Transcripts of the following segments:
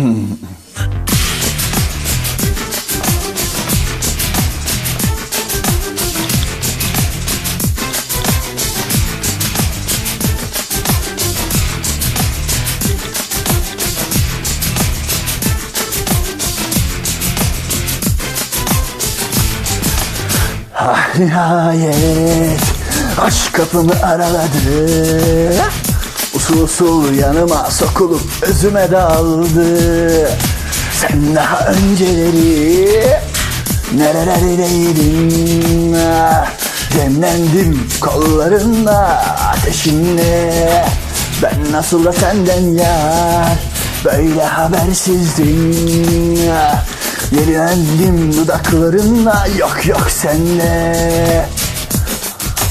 Ah nihayet aşk kapımı araladı Usul usul yanıma sokulup özüme daldı. Sen daha önceleri nerelerdeydin Demlendim kollarında ateşinle Ben nasıl da senden yar Böyle habersizdim. Yenilendim dudaklarınla yok yok senle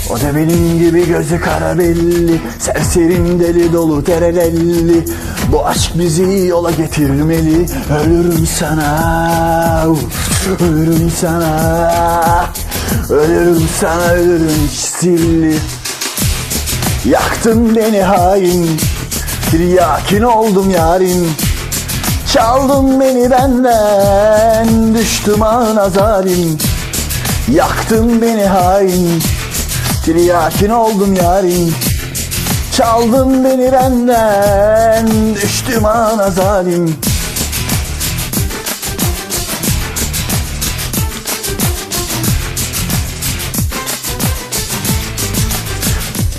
o da benim gibi gözü kara belli Serserim deli dolu terelelli. Bu aşk bizi yola getirmeli Ölürüm sana. Ölürüm sana. Ölürüm sana ölürüm çizilli Yaktın beni hain Tiryakin oldum yarim Çaldın beni benden Düştüm ağına zalim Yaktın beni hain Tiryakin oldum yarim. Çaldın beni benden Düştüm ana zalim.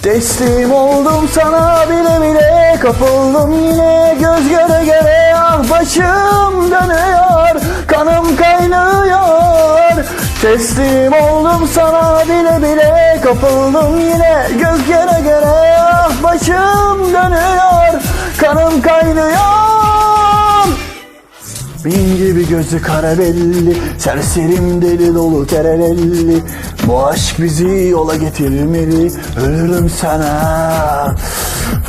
Teslim oldum sana bile bile Kapıldım yine. Göz göre göre Ah başım dönüyor Kanım kaynıyor. Teslim oldum sana bile bile Kapıldım yine göz göre göre Ah başım dönüyor Kanım kaynıyor. Bin gibi gözü kara belli Serserim deli dolu terelelli Bu aşk bizi yola getirmeli Ölürüm sana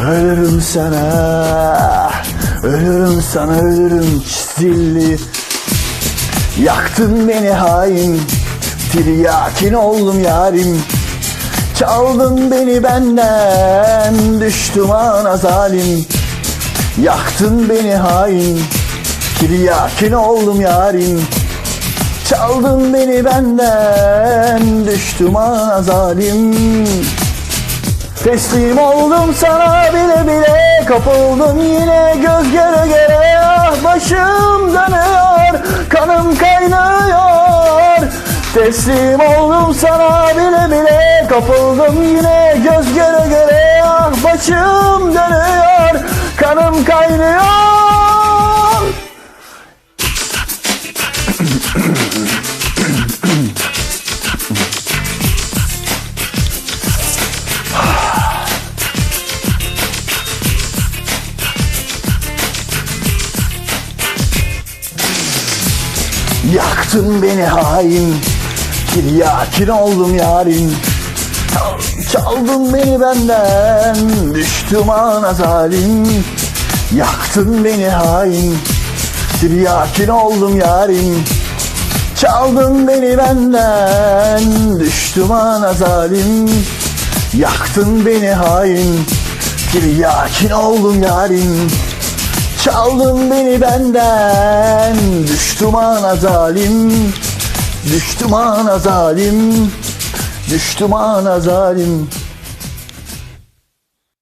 Ölürüm sana. Ölürüm sana ölürüm çizilli. Yaktın beni hain Tiryakin oldum yarim Çaldın beni benden Düştüm ana zalim. Yaktın beni hain Tiryakin oldum yarim. Çaldın beni benden Düştüm ana zalim. Teslim oldum sana bile bile Kapıldım yine. Göz göre göre Ah başım dönüyor Teslim oldum sana bile bile. Kapıldım yine göz göre göre. Ah başım dönüyor Kanım kaynıyor. Yaktın beni hain Tiryakin oldum yarim. Çaldın beni benden Düştüm ana zalim. Yaktın beni hain Tiryakin oldum yarim. Çaldın beni benden Düştüm ana zalim. Yaktın beni hain Tiryakin oldum yarim. Çaldın beni benden Düştüm ana zalim Düştüm ana zalim Düştüm ana zalim